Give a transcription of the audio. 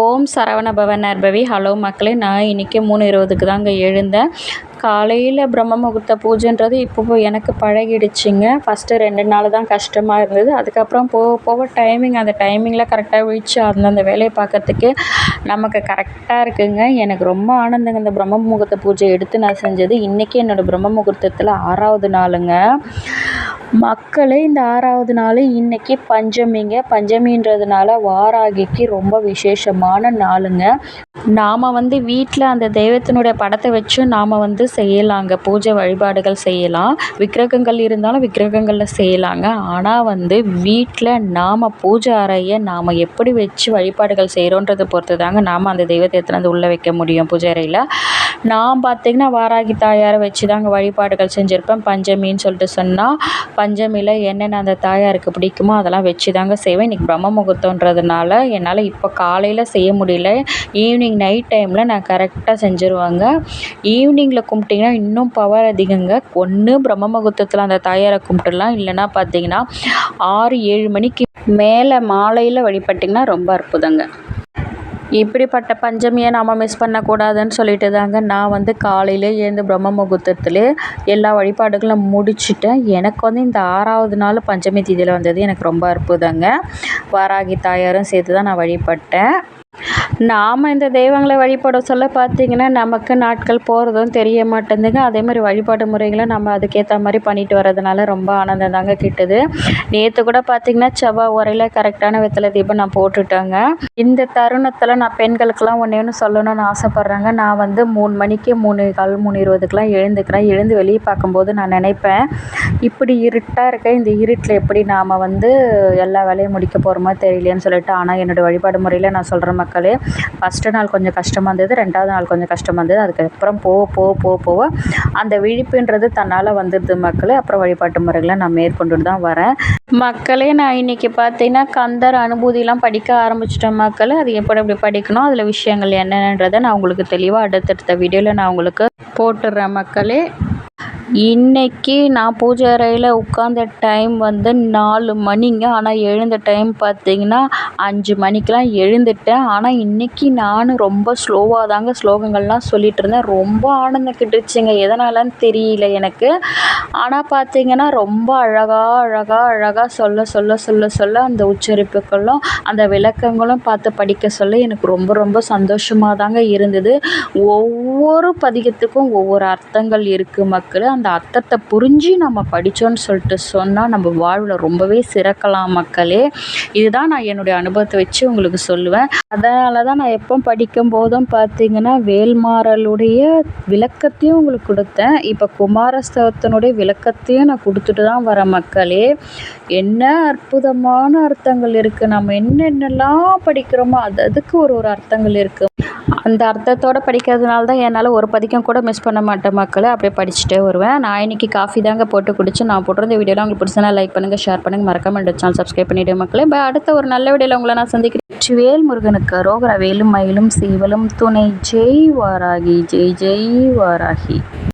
ஓம் சரவண பவன் நர்பவி ஹலோ மக்களே நான் இன்றைக்கி மூணு இருபதுக்கு தாங்க எழுந்தேன். காலையில் பிரம்ம முகூர்த்த பூஜைன்றது இப்போ எனக்கு பழகிடுச்சிங்க. ஃபஸ்ட்டு ரெண்டு நாள் தான் கஷ்டமாக இருந்தது. அதுக்கப்புறம் போக போக டைமிங் அந்த டைமிங்கில் கரெக்டாக விழிச்சு அந்தந்த வேலையை பார்க்கறதுக்கு நமக்கு கரெக்டாக இருக்குங்க. எனக்கு ரொம்ப ஆனந்தங்க இந்த பிரம்ம முகூர்த்த பூஜை எடுத்து நான் செஞ்சது. இன்றைக்கி என்னோடய பிரம்ம முகூர்த்தத்தில் ஆறாவது நாளுங்க. மக்களே இந்த ஆறாவது நாள் இன்றைக்கி பஞ்சமிங்க. பஞ்சமின்றதுனால வாராகிக்கு ரொம்ப விசேஷமான நாளுங்க. நாம் வந்து வீட்டில் அந்த தெய்வத்தினுடைய படத்தை வச்சு நாம் வந்து செய்யலாங்க. பூஜை வழிபாடுகள் செய்யலாம். விக்கிரகங்கள் இருந்தாலும் விக்கிரகங்களில் செய்யலாங்க. ஆனால் வந்து வீட்டில் நாம் பூஜை அறையை நாம் எப்படி வச்சு வழிபாடுகள் செய்கிறோன்றதை பொறுத்து தாங்க நாம் அந்த தெய்வத்தை எடுத்துன்னு வந்து உள்ளே வைக்க முடியும் பூஜை அறையில். நான் பார்த்திங்கன்னா வாராகி தாயாரை வச்சு தாங்க வழிபாடுகள் செஞ்சுருப்பேன். பஞ்சமின்னு சொல்லிட்டு சொன்னால் பஞ்சமியில் என்னென்ன அந்த தாயாருக்கு பிடிக்குமோ அதெல்லாம் வச்சு தாங்க செய்வேன். இன்றைக்கி பிரம்ம முகூர்த்தன்றதுனால என்னால் இப்போ காலையில் செய்ய முடியல. ஈவினிங் நைட் டைமில் நான் கரெக்டாக செஞ்சுருவேங்க. ஈவினிங்கில் கும்பிட்டிங்கன்னா இன்னும் பவர் அதிகங்க. ஒன்று பிரம்ம முகூர்த்தத்தில் அந்த தாயாரை கும்பிட்டுடலாம். இல்லைன்னா பார்த்தீங்கன்னா ஆறு ஏழு மணிக்கு மேலே மாலையில் வழிபட்டிங்கன்னா ரொம்ப அற்புதங்க. இப்படிப்பட்ட பஞ்சமியை நாம் மிஸ் பண்ணக்கூடாதுன்னு சொல்லிட்டு தாங்க நான் வந்து காலையில் எழுந்து பிரம்ம முகூர்த்தத்தில் எல்லா வழிபாடுகளும் முடிச்சுட்டேன். எனக்கு வந்து இந்த ஆறாவது நாள் பஞ்சமி திதியில் வந்தது எனக்கு ரொம்ப அற்புதங்க. வாராகி தாயாரும் சேர்த்து தான் நான் வழிபட்டேன். நாம் இந்த தெய்வங்களை வழிபட சொல்ல பார்த்தீங்கன்னா நமக்கு நாட்கள் போகிறதும் தெரிய மாட்டேங்குதுங்க. அதே மாதிரி வழிபாடு முறைகளை நம்ம அதுக்கேற்ற மாதிரி பண்ணிட்டு வரதுனால ரொம்ப ஆனந்தம் தாங்க கிட்டுது. நேற்று கூட பார்த்தீங்கன்னா செவ்வாய் உரையில் கரெக்டான வெத்தலை தீபம் நான் போட்டுட்டேங்க. இந்த தருணத்தில் நான் பெண்களுக்கெல்லாம் ஒன்றே ஒன்று சொல்லணும்னு ஆசைப்பட்றேங்க. நான் வந்து மூணு மணிக்கு மூணு கால் மூணு இருபதுக்கெலாம் எழுந்துக்கிறேன். எழுந்து வெளியே பார்க்கும்போது நான் நினைப்பேன் இப்படி இருட்டாக இருக்க இந்த இருட்டில் எப்படி நாம் வந்து எல்லா வேலையும் முடிக்க போகிறோமோ தெரியலையேன்னு சொல்லிட்டு ஆனால் என்னோடய வழிபாடு முறையில் நான் சொல்கிற மக்களே ஃபஸ்ட்டு நாள் கொஞ்சம் கஷ்டமாக இருந்தது ரெண்டாவது நாள் கொஞ்சம் கஷ்டமாக இருந்தது. அதுக்கப்புறம் போக போக போக போக அந்த விழிப்புன்றது தன்னால் வந்துடுது மக்களே. அப்புறம் வழிபாட்டு முறைகளை நான் மேற்கொண்டு தான் வரேன். மக்களே நான் இன்றைக்கி பார்த்தீங்கன்னா கந்தர் அனுபூதியெலாம் படிக்க ஆரம்பிச்சிட்டேன் மக்களே. அது எப்படி எப்படி படிக்கணும் அதில் விஷயங்கள் என்னென்னன்றதை நான் உங்களுக்கு தெளிவாக அடுத்தடுத்த வீடியோவில் நான் உங்களுக்கு போட்டுடுறேன் மக்களே. இன்னைக்கு நான் பூஜை அறையில் உட்காந்த டைம் வந்து நாலு மணிங்க. ஆனால் எழுந்த டைம் பார்த்தீங்கன்னா அஞ்சு மணிக்கெலாம் எழுந்துட்டேன். ஆனால் இன்னைக்கு நான் ரொம்ப ஸ்லோவாக தாங்க ஸ்லோகங்கள்லாம் சொல்லிகிட்டு இருந்தேன். ரொம்ப ஆனந்தம் கிட்டுச்சுங்க. எதனாலன்னு தெரியல எனக்கு. ஆனால் பார்த்தீங்கன்னா ரொம்ப அழகாக அழகாக அழகாக சொல்ல சொல்ல சொல்ல சொல்ல அந்த உச்சரிப்புகளும் அந்த விளக்கங்களும் பார்த்து படிக்க சொல்ல எனக்கு ரொம்ப ரொம்ப சந்தோஷமாக தாங்க இருந்தது. ஒவ்வொரு பதிகத்துக்கும் ஒவ்வொரு அர்த்தங்கள் இருக்குது மக்கள். அந்த அர்த்தத்தை புரிஞ்சு நம்ம படித்தோன்னு சொல்லிட்டு சொன்னால் நம்ம வாழ்வில் ரொம்பவே சிறக்கலாம் மக்களே. இதுதான் நான் என்னுடைய அனுபவத்தை வச்சு உங்களுக்கு சொல்லுவேன். அதனால தான் நான் எப்போ படிக்கும் போதும் பார்த்தீங்கன்னா வேல்மாறலுடைய விளக்கத்தையும் உங்களுக்கு கொடுத்தேன். இப்போ குமாரஸ்தவத்தினுடைய விளக்கத்தையும் நான் கொடுத்துட்டு தான் வரேன் மக்களே. என்ன அற்புதமான அர்த்தங்கள் இருக்குது நம்ம என்னென்னலாம் படிக்கிறோமோ அது அதுக்கு ஒரு ஒரு அர்த்தங்கள் இருக்குது அந்த அர்த்தத்தோடு படிக்கிறதுனால தான் என்னால் ஒரு பதிக்கம் கூட மிஸ் பண்ண மாட்டேன் மக்களே. அப்படியே படிச்சுட்டே வருவேன். நான் இன்றைக்கி காஃபி தாங்க போட்டு குடிச்சு நான் போட்டிருந்த வீடியோலாம் உங்களுக்கு பிடிச்சனா லைக் பண்ணுங்கள் ஷேர் பண்ணுங்கள் மறக்காமல் இந்த சேனல் சப்ஸ்கிரைப் பண்ணிவிடு மக்களே. பை அடுத்த ஒரு நல்ல வீடியோவில் உங்களை நான் சந்திக்கிறேன். வேல் முருகனுக்கு ரோகர வேலும் மயிலும் சீவலும் துணை. ஜெய் வாராகி ஜெய் ஜெய் வாராகி.